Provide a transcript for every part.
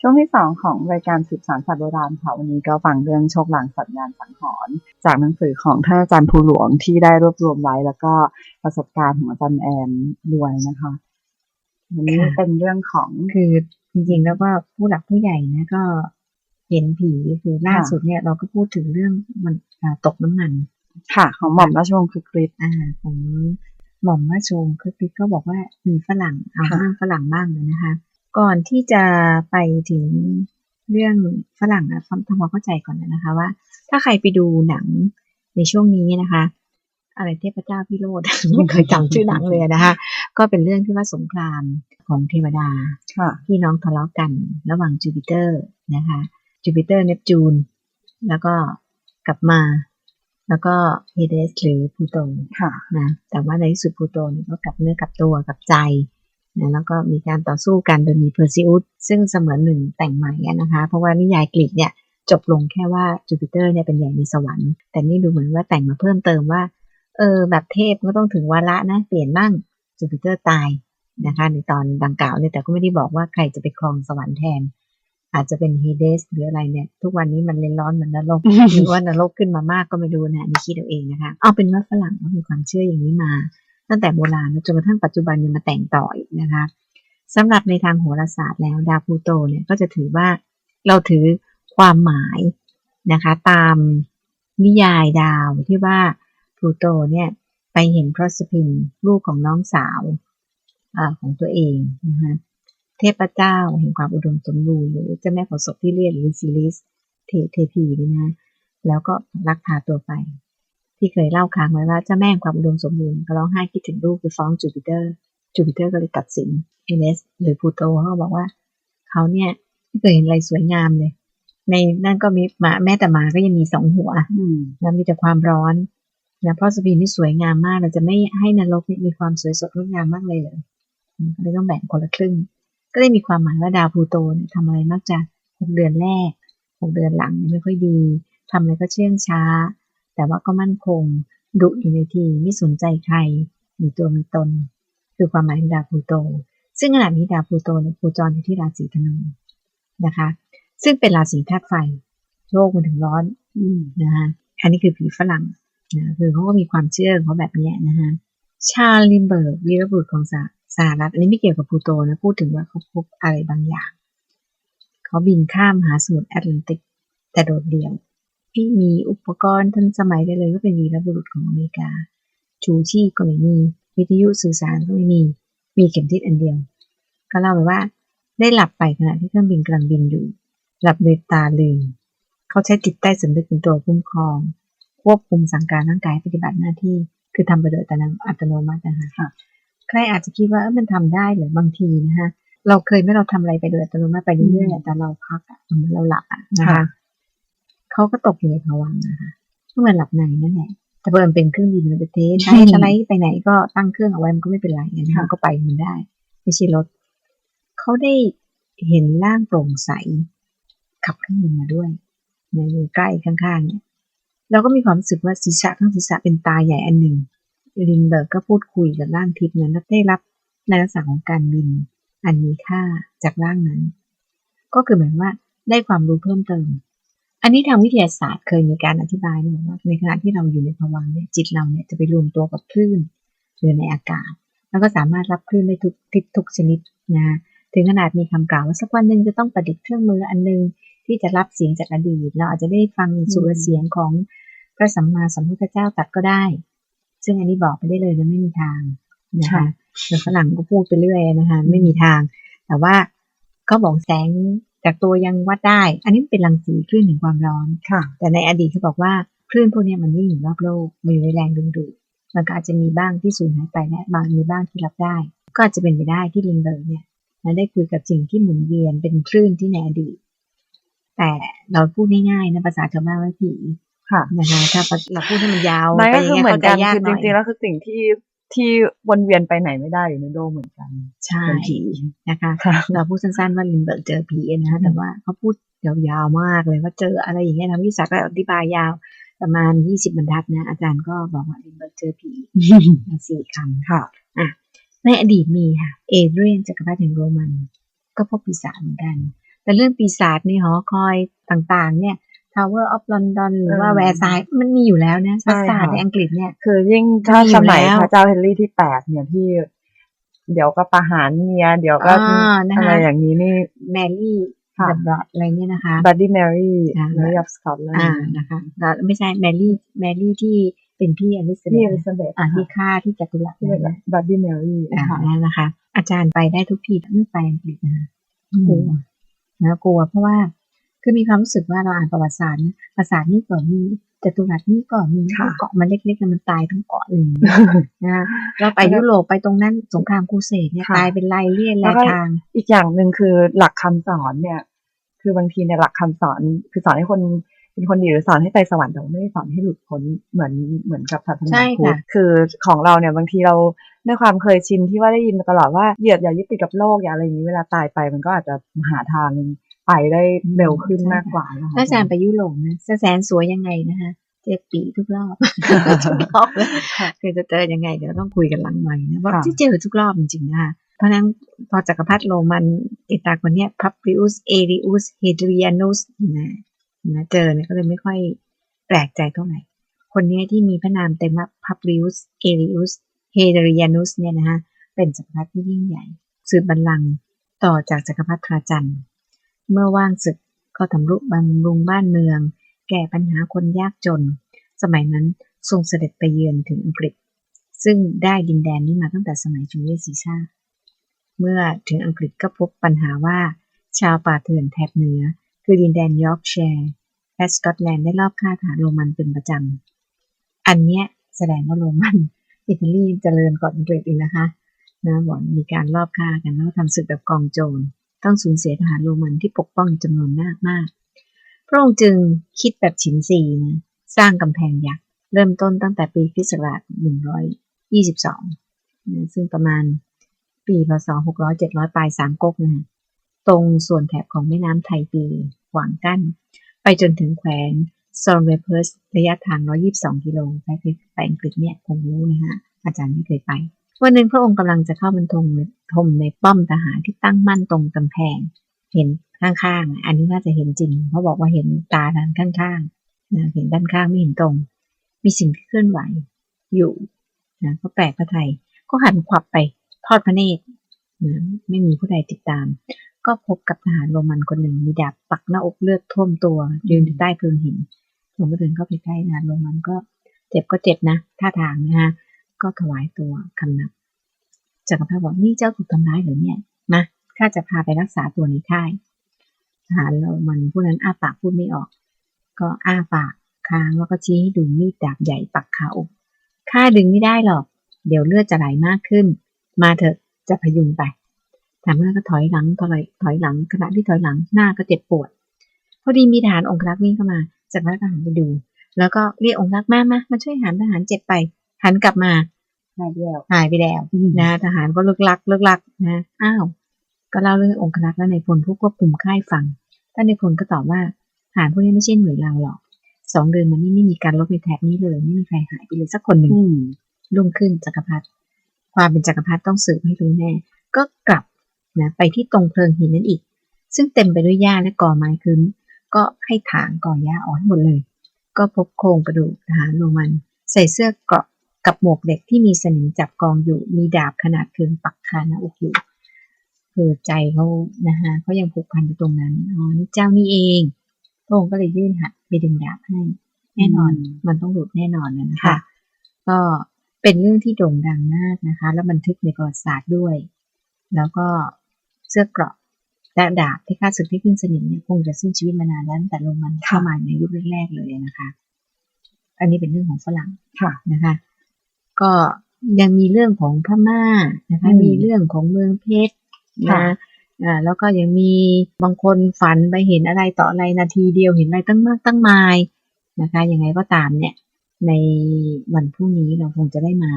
ช่วงที่สองของรายการสืบสานสัตว์โบราณค่ะวันนี้ก็ฟังเรื่องโชคลางสัญญาณสังหรณ์จากหนังสือของท่านอาจารย์ภูหลวงที่ได้รวบรวมไว้ แล้วก็ประสบการณ์ของอาจารย์แอนด้วยนะคะวันนี้ค่ะเป็นเรื่องของคือจริงๆแล้วก็ผู้หลักผู้ใหญ่นะก็เห็นผีคือล่าสุดเนี่ยเราก็พูดถึงเรื่องมันอ่าตกน้ำมัน ค่ะของหม่อมราชวงศ์คึกฤทธิ์อ่าของหม่อมราชวงศ์คือปิ๊กก็บอกว่ามีฝรั่งเอาค่ะบ้างฝรั่งบ้างนะคะ ก่อนที่จะไปถึงเรื่องฝรั่งนะทำทำความเข้าใจก่อนนะคะว่า ถ้าใครไปดูหนังในช่วงนี้นะคะ อะไรเทพเจ้าพิโรธไม่เคยจำชื่อหนังเลยนะคะ ก็เป็นเรื่องที่ว่าสงครามของเทวดาค่ะพี่น้องทะเลาะกันระหว่างจูปิเตอร์นะคะจูปิเตอร์เนปจูน แล้วก็กลับมา แล้วก็เฮเดสหรือพลูโตค่ะนะแต่ว่าในที่สุดพลูโตเนี่ยก็กลับเนื้อกลับตัวกลับใจ นะแล้วก็มีการต่อสู้กันโดยมีเพอร์ซิอุสซึ่งเสมือนหนึ่งแต่งใหม่นะคะ เพราะว่านิยายกรีกเนี่ยจบลงแค่ว่าจูปิเตอร์เนี่ยเป็นใหญ่ในสวรรค์ แต่นี่ดูเหมือนว่าแต่งมาเพิ่มเติมว่า เออ แบบเทพก็ต้องถึงวาระนะ เปลี่ยนบ้างจูปิเตอร์ตายนะคะในตอนดังกล่าวเนี่ยแต่ก็ไม่ได้บอกว่าใครจะไปครองสวรรค์แทน อาจจะเป็นเฮเดสหรืออะไรเนี่ย ทุกวันนี้มันเลยร้อนเหมือนนรกหรือว่านรกขึ้นมามากก็ไม่รู้นะนนี่คิดเอาเองนะคะ เอาเป็นว่าฝรั่งเขามีความเชื่ออย่างนี้มา ตั้งแต่โบราณจนกระทั่งปัจจุบันยังมาแต่งต่ออีกนะคะสำหรับในทางโหราศาสตร์แล้วดาวพลูโตเนี่ยก็จะถือว่าเราถือความหมายนะคะตามนิยายดาวที่ว่าพลูโตเนี่ยไปเห็นพรอสพินลูกของน้องสาวอาของตัวเองนะคะเทพเจ้าแห่งความอุดมสมบูรณ์หรือเจ้าแม่ของศพที่เรียกหรือซิลิสเทเทพีนี่นะแล้วก็ลักพาตัวไป ที่เคยเล่าค้างไว้ว่าเจ้าแม่แห่งความอุดมสมบูรณ์ก็ร้องไห้คิดถึงลูกไปฟ้องจูปิเตอร์จูปิเตอร์ก็เลยตัดสินเอเนสหรือพลูโตเขาก็บอกว่า เขาเนี่ยไม่เคยเห็นอะไรสวยงามเลย ในนั่นก็มีหมาแม้แต่หมาก็ยังมีสองหัวอืมแล้วมีแต่ความร้อนนะเพราะสปีนที่สวยงามมากเราจะไม่ให้นรกเนี่ยมีความสวยสดงดงามมากเลยเหรออืมก็เลยต้องแบ่งคนละครึ่ง ก็ได้มีความหมายว่าดาวพลูโตเนี่ยทำอะไรมักจะหกเดือนแรกหกเดือนหลังเนี่ยไม่ค่อยดีทำอะไรก็เชื่องช้า แต่ว่าก็มั่นคง ดุอยู่ในทีไม่สนใจใคร มีตัวมีตน คือความหมายของดาวพูโต ซึ่งขณะนี้ดาวพูโตเนี่ยโคจรอยู่ที่ราศีธนูนะคะ ซึ่งเป็นราศีธาตุไฟ โลกมันถึงร้อนนะคะอันนี้คือผีฝรั่งนะคือเขาก็มีความเชื่อเขาแบบนี้นะคะชาลินเบิร์กวีรบุรุษของสหสรัฐ อันนี้ไม่เกี่ยวกับพูโตนะ พูดถึงว่าเขาพบอะไรบางอย่าง เขาบินข้ามมหาสมุทรแอตแลนติกแต่โดดเดี่ยว ไม่มีอุปกรณ์ทันสมัยได้เลยก็เป็นวีรบุรุษของอเมริกา ชูชีพก็ไม่มี วิทยุสื่อสารก็ไม่มี มีเข็มทิศอันเดียว ก็เล่าไปว่า ได้หลับไปขณะที่เครื่องบินกำลังบินอยู่ หลับโดยตาลืม เขาใช้จิตใต้สำนึกเป็นตัวคุ้มครอง ควบคุมสั่งการร่างกายให้ปฏิบัติหน้าที่ คือทำไปโดยอัตโนมัตินะคะค่ะใครอาจจะคิดว่าเออมันทำได้หรือบางทีนะคะเราเคยไหม่เราทำอะไรไปโดยอัตโนมัติไปเรื่อยๆแต่เราพักอะเหมือนเราหลับอะนะคะค่ะ เขาก็ตกอยู่ในภวังค์นะคะก็เหมือนหลับในนั่นแหละแต่เพิ่มเป็นเครื่องบินมันจะเทสอืมสไลด์ไปไหนก็ตั้งเครื่องเอาไว้มันก็ไม่เป็นไรนะคะค่ะมันก็ไปมันได้ ไม่ใช่รถเขาได้เห็นร่างโปร่งใส ขับเครื่องบินมาด้วยในอยู่ใกล้ข้างๆเนี่ยเราก็มีความรู้สึกว่าศีรษะทั้งศีรษะเป็นตาใหญ่อันหนึ่งลินเบิร์กก็พูดคุยกับร่างทิพย์นั้นและได้รับในลักษณะของการบิน อันมีค่าจากร่างนั้น ก็คือหมายว่าได้ความรู้เพิ่มเติม อันนี้ทางวิทยาศาสตร์เคยมีการอธิบายนะบอกว่าในขณะที่เราอยู่ในภวังค์เนี่ยจิตเราเนี่ยจะไปรวมตัวกับคลื่นหรือในอากาศ แล้วก็สามารถรับคลื่นได้ทุกทิศทุกชนิดนะถึงขนาดมีคำกล่าวว่าสักวันหนึ่งจะต้องประดิษฐ์เครื่องมืออันหนึงที่จะรับเสียงจากอดีต เราอาจจะได้ฟังสุรเสียงของพระสัมมาสัมพุทธเจ้าตรัดก็ได้ ซึ่งอันนี้บอกไปได้เลยนะไม่มีทางนะคะค่ะแต่ฝรั่งก็พูดไปเรื่อยนะคะไม่มีทาง แต่ว่าเขาบอกแสง จากตัวยังวัดได้ อันนี้เป็นรังสีคลื่นแห่งความร้อนค่ะ แต่ในอดีตเขาบอกว่าคลื่นพวกเนี้ยมันวิ่งอยู่รอบโลกมันอยู่ในแรงดึงดูดมันก็อาจจะมีบ้างที่สูญหายไปและบางมีบ้างที่รับได้ ก็อาจจะเป็นไปได้ที่ลินเบิร์กเนี่ยนะได้คุยกับสิ่งที่หมุนเวียนเป็นคลื่นที่ในอดีต แต่เราพูดง่ายๆนะภาษาชาวบ้านว่าผีค่ะนะคะถ้าเราพูดให้มันยาวนั่นไปก็อย่างคือเงี้ยเหมือนเข้าใจกันยากคือหจน่อยริงๆแล้วคือสิ่งที่ ที่วนเวียนไปไหนไม่ได้อยู่ในโลกเหมือนกันใช่เป็นผีนะคะค่ะเราพูดสั้นๆว่าลินเบิร์กเจอผีนะคะแต่ว่าเขาพูดยาวๆมากเลยว่าเจออะไรอย่างเงี้ยนะวิทยาศาสตร์ก็อธิบายยาวประมาณยี่สิบบรรทัดนะ อาจารย์ก็บอกว่าลินเบิร์กเจอผีมาสี่คำค่ะในอดีตมีค่ะ เอเดรียนจักรพรรดิแห่งโรมัน ก็พบปีศาจเหมือนกัน แต่เรื่องปีศาจในหอคอยต่างๆ เนี่ย Tower of London หรือว่าเออแวร์ซายมันมีอยู่แล้วนะใช่ปราสาทค่ะในอังกฤษเนี่ย คือยิ่งถ้ามีอยู่สมัยแล้วพระเจ้าเฮนรี่ที่แปดเนี่ยที่เดี๋ยวก็ประหารเมียเดี๋ยวก็อ่านะคะอะไรอย่างนี้นี่แมรี่ค่ะดับบลอดอะไรเนี่ยนะคะบัดดี้แมรี่อ่าแมรี่ออฟสกอตแลนอ่าด์นะคะแล้วไม่ใช่แมรี่แมรี่ที่เป็นพี่อลิซาเบที่ธอลิซาเบธอ่าที่ฆ่าที่จัตุรัสที่นั่เป็นนแหละบัดดี้แมรี่อ่าค่ะนั่นนะคะ อาจารย์ไปได้ทุกที่ไม่ไปอังกฤษนะคะอืมกลัวนะกลัวเพราะว่า คือมีความรู้สึกว่าเราอ่านประวัติศาสตร์นะปราสาทนี่ก่อนมีจัตุรัสนี่ก่อนมีค่ะเกาะมันเล็กๆแล้วมันตายทั้งเกาะเลยนะเราไปยุโรปไปตรงนั้นสงครามครูเสดเนี่ยค่ะตายเป็นลายเลี่ยนแล้ลายวก็ทาง อีกอย่างหนึ่งคือหลักคำสอนเนี่ย คือบางทีเนี่ยหลักคำสอนคือสอนให้คนเป็นคนดีหรือสอนให้ไปสวรรค์แต่ว่าไม่ได้สอนให้หลุดพ้นเหมือนเหมือนกับศาสนาใช่พุทค่ะธคือของเราเนี่ยบางทีเราด้วยความเคยชินที่ว่าได้ยินมาตลอดว่าเหยียดอย่ายึดติดกับโลกอย่าอะไรอย่างนี้เวลาตายไปมันก็อาจจะหาทาง ไปได้เร็วขึ้นมากกว่านะคะถ้าอาจารย์ไปยุโรปนะแสนสวยยังไงนะคะเจ็บปีทุกรอบทุกรอบเลยค่ะคือจะเจอยังไงเดี๋ยวต้องคุยกันหลังใหม่นะว่าค่ะที่เจอทุกรอบจริงๆนะคะเพราะฉะนั้นพอจักรพรรดิโรมันติดตาคนเนี้ยพับริอุสเอริอุสเฮเดริอานุสนะนะเจอเนี่ยก็เลยไม่ค่อยแปลกใจเท่าไหร่คนเนี้ยที่มีพระนามเต็มว่าพับริอุสเอริอุสเฮเดริอานุสเนี่ยนะคะเป็นจักรพรรดิที่ยิ่งใหญ่ สืบบัลลังก์ต่อจากจักรพรรดิทราจันทร์ เมื่อว่างศึกก็ทำรุบำรุงบ้านเมือง แก้ปัญหาคนยากจน สมัยนั้นทรงเสด็จไปเยือนถึงอังกฤษ ซึ่งได้ดินแดนนี้มาตั้งแต่สมัยจูเลียสซีซ่า เมื่อถึงอังกฤษก็พบปัญหาว่า ชาวป่าเถื่อนแถบเหนือ คือดินแดนยอร์กแชร์และสกอตแลนด์ได้ลอบฆ่าทหารโรมันเป็นประจำ อันเนี้ยแสดงว่าโรมันอิตาลีเจริญกว่าอังกฤษอีกนะคะนะบอกมีการลอบฆ่ากันแล้วทำศึกแบบกองโจร ต้องสูญเสียทหารโรมันที่ปกป้องอยู่จำนวนมากมาก พระองค์จึงคิดแบบฉินซีนะสร้างกำแพงยักษ์เริ่มต้นตั้งแต่ปีคริสต์ศักราช122นะซึ่งประมาณปีพศ600 700 ปลายสามก๊กนะฮะตรงส่วนแถบของแม่น้ำไทปีขวางกั้น ไปจนถึงแขวงซอนเวเพิร์สระยะทาง 122 กิโลใครเคยไปอังกฤษเนี่ยคงรู้นะฮะ อาจารย์ไม่เคยไป วันหนึ่งพระองค์กำลังจะเข้าบรรทมทมในป้อมทหารที่ตั้งมั่นตรงกำแพง เห็นข้างๆ อันนี้น่าจะเห็นจริง เพราะบอกว่าเห็นตาด้านข้างๆนะเห็นด้านข้างไม่เห็นตรง มีสิ่งที่เคลื่อนไหวอยู่นะก็แปลกพระไทย ก็หันขวับไปทอดพระเนตรนะไม่มีผู้ใดติดตาม ก็พบกับทหารโรมันคนหนึ่งมีดาบปักหน้าอกเลือดท่วมตัวยืนอยู่ใต้เพิงหินผมก็เดินเข้าไปใกล้ทหารโรมันก็เจ็บก็เจ็บนะท่าทางนะฮะ ก็ถวายตัวคำนับจักรพรรดิบอกนี่เจ้าถูกทำร้ายหรือเนี่ยมาข้าจะพาไปรักษาตัวในค่ายทหารโรามันผู้นั้นอ้าปากพูดไม่ออก ก็อ้าปากค้างแล้วก็ชี้ให้ดูมีดดาบใหญ่ปักขาอกข้าดึงไม่ได้หรอก เดี๋ยวเลือดจะไหลมากขึ้น มาเถอะจะพยุงไปถามว่าก็ถอยหลังถอยถอยหลังขณะที่ถอยหลังหน้าก็เจ็บปวด พอดีมีทหารองครักษ์วิ่งเข้ามาจากนั้นก็หันไปดู แล้วก็เรียกองครักษ์มามามาช่วยหารทหารเจ็บไป หันกลับมาหายเดียวหายไปแล้วอืมนะทหารก็เลิกลักเลิกลักนะอ้าวก็เล่าเรื่ององครักษ์และในายพลผู้ควบคุมค่ายฟังท่านในายพลก็ตอบว่าทหารพวกนี้ไม่ใช่หน่วยเราหรอกสองเดือนมานี้ไม่มีการลบในแถบนี้เลย ไม่มีใครหายไปเลยสักคนหนึ่งอืมรุ่งขึ้นจักรพรรดิความเป็นจักรพรรดิต้องสืบให้รู้แน่ ก็กลับนะไปที่ตรงเพลิงหินนั้นอีก ซึ่งเต็มไปด้วยหญ้าและกอไม้คืนก็ให้ถางก่อหญ้าออกให้หมดเลย ก็พบโครงกระดูกทหารโรมัน ใส่เสื้อเกราะ กับหมวกเหล็กที่มีสนิมจับกองอยู่ มีดาบขนาดเคืองปักคาหน้าอกอยู่ คือใจเขานะฮะเขายังผูกพันอยู่ตรงนั้น อ๋อ นี่เจ้านี่เอง พระองค์ก็เลยยื่นหัดไปดึงดาบให้ แน่นอนอืมมันต้องหลุดแน่นอนนะนะคะค่ะก็เป็นเรื่องที่โด่งดังมากนะคะ แล้วบันทึกในประวัติศาสตร์ด้วย แล้วก็เสื้อเกราะและดาบที่ฆ่าศึกที่ขึ้นสนิมเนี่ยคงจะสิ้นชีวิตมานานแล้วตั้งแต่โรมันเข้ามาในยุคแรกๆเลยนะคะ อันนี้เป็นเรื่องของฝรั่งค่ะนะคะ ก็ยังมีเรื่องของพม่านะคะอืมมีเรื่องของเมืองเพชรค่ะนะอ่าแล้วก็ยังมีบางคนฝันไปเห็นอะไรต่ออะไรนาทีเดียวเห็นอะไรตั้งมากตั้งมายนะคะยังไงก็ตามเนี่ย ในวันพรุ่งนี้เราคงจะได้มา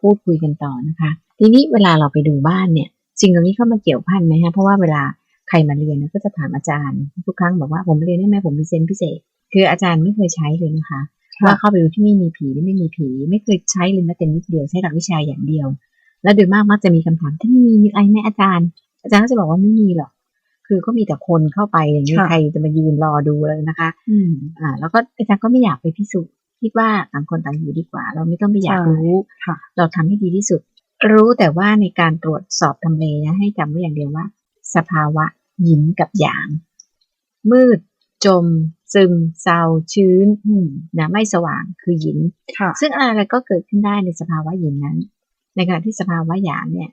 พูดคุยกันต่อนะคะ ทีนี้เวลาเราไปดูบ้านเนี่ย สิ่งเหล่านี้เข้ามาเกี่ยวพันไหมคะเพราะว่าเวลาใครมาเรียนเนี่ยก็จะถามอาจารย์ ทุกครั้งบอกว่าผมเรียนได้ไหมผมมีเซนส์พิเศษ คืออาจารย์ไม่เคยใช้เลยนะคะ ว่าเข้าไปดูที่นี่มีผีหรือไม่มีผี ไม่เคยใช้เลยแม้แต่นิดเดียวใช้หลักวิชาอย่างเดียว แล้วโดยมากมักจะมีคำถามที่นี่มีอะไรไหมอาจารย์ อาจารย์ก็จะบอกว่าไม่มีหรอกคือคือก็มีแต่คนเข้าไปอย่างนี้ค่ะใครจะมายืนรอดูเลยนะคะ อืมอ่า แล้วก็อาจารย์ก็ไม่อยากไปพิสูจน์คิดว่าต่างคนต่างอยู่ดีกว่า เราไม่ต้องไปอยากใช่รู้ค่ะเราทำให้ดีที่สุด รู้แต่ว่าในการตรวจสอบทำเลนะให้จำไว้อย่างเดียวว่า สภาวะหยินกับหยาง มืด จม ซึมเศร้าชื้นอืมนะไม่สว่างคือหยินค่ะซึ่งอะไรก็เกิดขึ้นได้ในสภาวะหยินนั้น ในขณะที่สภาวะหยางเนี่ย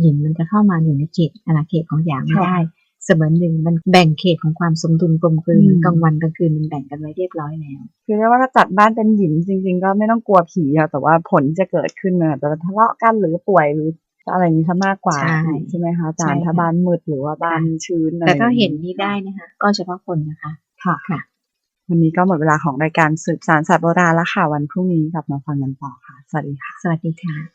หยินมันจะเข้ามาอยู่ในเขตอาณาเขตของหยางไม่ค่ะได้ เสมือนหนึ่งมันแบ่งเขตของความสมดุลกลมกลืนอืมเหมือนกลางวันกลางคืนมันแบ่งกันไว้เรียบร้อยแล้วคือเรียกว่าถ้าจัดบ้านเป็นหญิงจริง ๆ ก็ไม่ต้องกลัวผีอะแต่ว่าผลที่จะเกิดขึ้นมันอาจจะทะเลาะกันหรือป่วยหรือ อะไรอย่างนี้ซะมากกว่าใช่ใช่ไหมคะอาจารย์ใช่ค่ะถ้าบ้านมืดหรือว่าบ้านชื้นอะไรแต่ก็เห็นอย่างนี้ได้นะคะ ก็เฉพาะคนนะคะค่ะค่ะ วันนี้ก็หมดเวลาของรายการสืบสารศาสตร์โบราณแล้วค่ะ วันพรุ่งนี้กลับมาฟังกันต่อค่ะ สวัสดีค่ะ สวัสดีค่ะ